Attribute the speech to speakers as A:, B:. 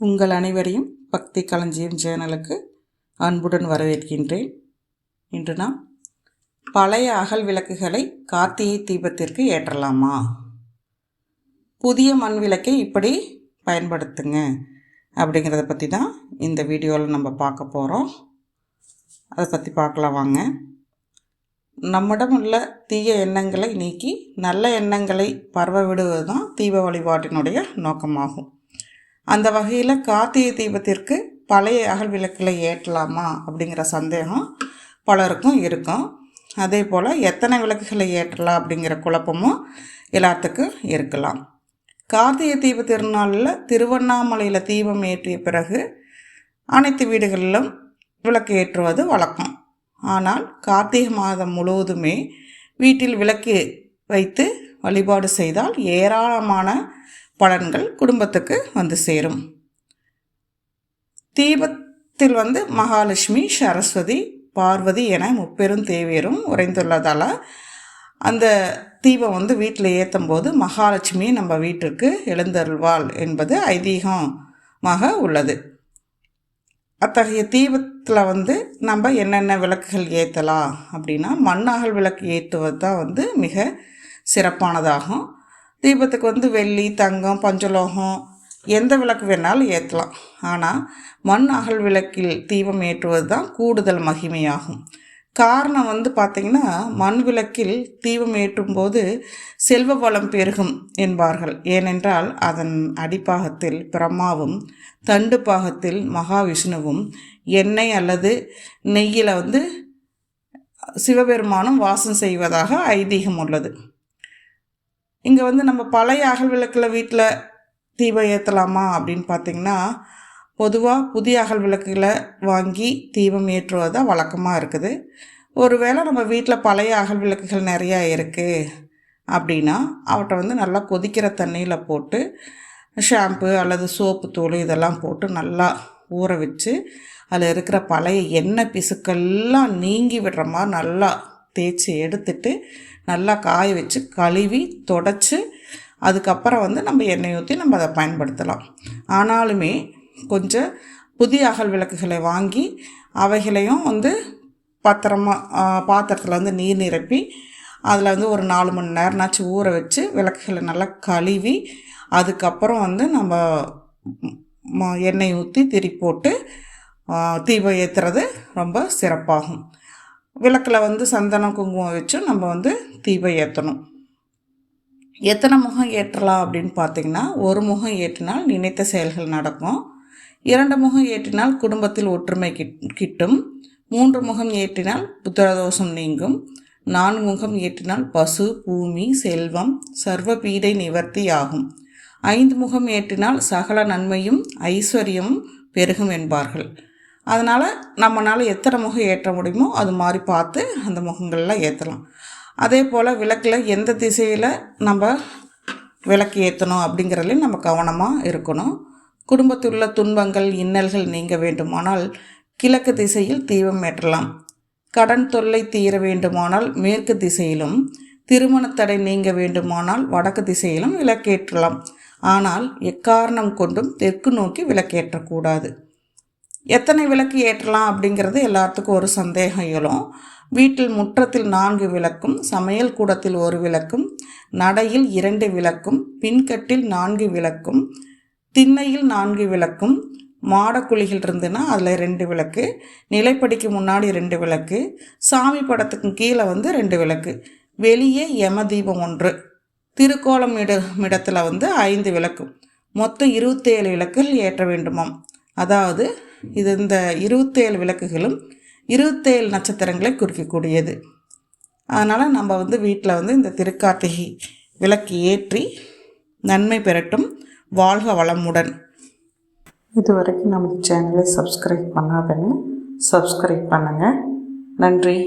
A: உங்கள் அனைவரையும் பக்தி களஞ்சியம் சேனலுக்கு அன்புடன் வரவேற்கின்றேன். இன்று நாம் பழைய அகல் விளக்குகளை கார்த்திகை தீபத்திற்கு ஏற்றலாமா? புதிய மண் விளக்கை இப்படி பயன்படுத்துங்க அப்படிங்கிறத பற்றி தான் இந்த வீடியோவில் நம்ம பார்க்க போகிறோம் அதை பற்றி பார்க்கலாம் வாங்க. நம்மிடம் உள்ள தீய எண்ணங்களை நீக்கி நல்ல எண்ணங்களை பரவ விடுவது தான் தீப வழிபாட்டினுடைய நோக்கமாகும். அந்த வகையில் கார்த்திகை தீபத்திற்கு பழைய அகல் விளக்கில் ஏற்றலாமா அப்படிங்கிற சந்தேகம் பலருக்கும் இருக்கும். அதே போல் எத்தனை விளக்குகளை ஏற்றலாம் அப்படிங்கிற குழப்பமும் எல்லாத்துக்கும் இருக்கலாம். கார்த்திகை தீப திருநாளில் திருவண்ணாமலையில் தீபம் ஏற்றிய பிறகு அனைத்து வீடுகளிலும் விளக்கு ஏற்றுவது வழக்கம். ஆனால் கார்த்திகை மாதம் முழுவதுமே வீட்டில் விளக்கு வைத்து வழிபாடு செய்தால் ஏராளமான பலன்கள் குடும்பத்துக்கு வந்து சேரும். தீபத்தில் வந்து மகாலட்சுமி சரஸ்வதி பார்வதி என முப்பெரும் தேவியரும் உறைந்துள்ளதால் அந்த தீபம் வந்து வீட்டில் ஏற்றும் போது மகாலட்சுமி நம்ம வீட்டிற்கு எழுந்தருள்வாள் என்பது ஐதீகமாக உள்ளது. அத்தகைய தீபத்தில் வந்து நம்ம என்னென்ன விளக்குகள் ஏற்றலாம் அப்படின்னா மண்ணாகல் விளக்கு ஏற்றுவது தான் வந்து மிக சிறப்பானதாகும். தீபத்துக்கு வந்து வெள்ளி தங்கம் பஞ்சலோகம் எந்த விளக்கு வேணாலும் ஏற்றலாம். ஆனால் மண் அகல் விளக்கில் தீபம் ஏற்றுவது தான் கூடுதல் மகிமையாகும். காரணம் வந்து பார்த்திங்கன்னா மண் விளக்கில் தீபம் ஏற்றும்போது செல்வ வளம் பெருகும் என்பார்கள். ஏனென்றால் அதன் அடிப்பாகத்தில் பிரம்மாவும் தண்டு பாகத்தில் மகாவிஷ்ணுவும் எண்ணெய் அல்லது நெய்யில் வந்து சிவபெருமானும் வாசம் செய்வதாக ஐதீகம் உள்ளது. இங்கே வந்து நம்ம பழைய அகல் விளக்கில் வீட்டில் தீபம் ஏற்றலாமா அப்படின்னு பார்த்திங்கன்னா பொதுவாக புதிய அகல் விளக்குகளை வாங்கி தீபம் ஏற்றுவது தான் வழக்கமாக இருக்குது. ஒருவேளை நம்ம வீட்டில் பழைய அகல் விளக்குகள் நிறையா இருக்குது அப்படின்னா அவற்றை வந்து நல்லா கொதிக்கிற தண்ணியில் போட்டு ஷாம்பு அல்லது சோப்பு தூள் இதெல்லாம் போட்டு நல்லா ஊற வச்சு அதில் இருக்கிற பழைய எண்ணெய் பிசுக்கெல்லாம் நீங்கி விடுற மாதிரி நல்லா தேய்ச்சி எடுத்துட்டு நல்லா காய வச்சு கழுவி தொடச்சி அதுக்கப்புறம் வந்து நம்ம எண்ணெய் ஊற்றி நம்ம அதை பயன்படுத்தலாம். ஆனாலுமே கொஞ்சம் புதிய அகல் விளக்குகளை வாங்கி அவைகளையும் வந்து பத்திரமாக பாத்திரத்தில் வந்து நீர் நிரப்பி அதில் வந்து ஒரு நாலு மணி நேரம்னாச்சும் ஊற வச்சு விளக்குகளை நல்லா கழுவி அதுக்கப்புறம் வந்து நம்ம எண்ணெய் ஊற்றி திரி போட்டு தீபம் ஏற்றுறது ரொம்ப சிறப்பாகும். விளக்கில் வந்து சந்தனம் குங்குமம் வச்சு நம்ம வந்து தீபம் ஏற்றணும் எத்தனை முகம் ஏற்றலாம் அப்படின்னு பார்த்திங்கன்னா ஒரு முகம் ஏற்றினால் நினைத்த செயல்கள் நடக்கும். இரண்டு முகம் ஏற்றினால் குடும்பத்தில் ஒற்றுமை கிட்டும். மூன்று முகம் ஏற்றினால் புத்திரதோஷம் நீங்கும். நான்கு முகம் ஏற்றினால் பசு பூமி செல்வம் சர்வ பீடை நிவர்த்தி ஆகும். ஐந்து முகம் ஏற்றினால் சகல நன்மையும் ஐஸ்வர்யமும் பெருகும் என்பார்கள். அதனால் நம்மளால் எத்தனை முகம் ஏற்ற முடியுமோ அது மாதிரி பார்த்து அந்த முகங்கள்லாம் ஏற்றலாம் அதே போல் விளக்கில் எந்த திசையில் நம்ம விளக்கு ஏற்றணும் அப்படிங்கிறதுலையும் நம்ம கவனமாக இருக்கணும். குடும்பத்தில் உள்ள துன்பங்கள் இன்னல்கள் நீங்க வேண்டுமானால் கிழக்கு திசையில் தீபம் ஏற்றலாம். கடன் தொல்லை தீர வேண்டுமானால் மேற்கு திசையிலும் திருமணத்தடை நீங்க வேண்டுமானால் வடக்கு திசையிலும் விளக்கேற்றலாம். ஆனால் எக்காரணம் கொண்டும் தெற்கு நோக்கி விளக்கேற்றக்கூடாது. எத்தனை விளக்கு ஏற்றலாம் அப்படிங்கிறது எல்லாத்துக்கும் ஒரு சந்தேகம் எழும். வீட்டில் முற்றத்தில் நான்கு விளக்கும் சமையல் கூடத்தில் ஒரு விளக்கும் நடையில் இரண்டு விளக்கும் பின்கட்டில் நான்கு விளக்கும் திண்ணையில் நான்கு விளக்கும் மாடக்குழிகள் இருந்துன்னா அதில் ரெண்டு விளக்கு நிலைப்படிக்கு முன்னாடி ரெண்டு விளக்கு சாமி படத்துக்கு கீழே வந்து ரெண்டு விளக்கு வெளியே யம தீபம் ஒன்று திருக்கோலம் இட இடத்துல வந்து ஐந்து விளக்கு மொத்தம் இருபத்தேழு விளக்குகள் ஏற்ற வேண்டுமாம். அதாவது இது இந்த இருபத்தேழு விளக்குகளும் இருபத்தேழு நட்சத்திரங்களை குறிக்கக்கூடியது. அதனால் நம்ம வந்து வீட்டில் வந்து இந்த திருக்கார்த்திகை விளக்கு ஏற்றி நன்மை பெறட்டும் வாழ்க வளமுடன். இதுவரைக்கும் நம்ம சேனலை சப்ஸ்கிரைப் பண்ணாதன்னு சப்ஸ்கிரைப் பண்ணுங்கள் நன்றி.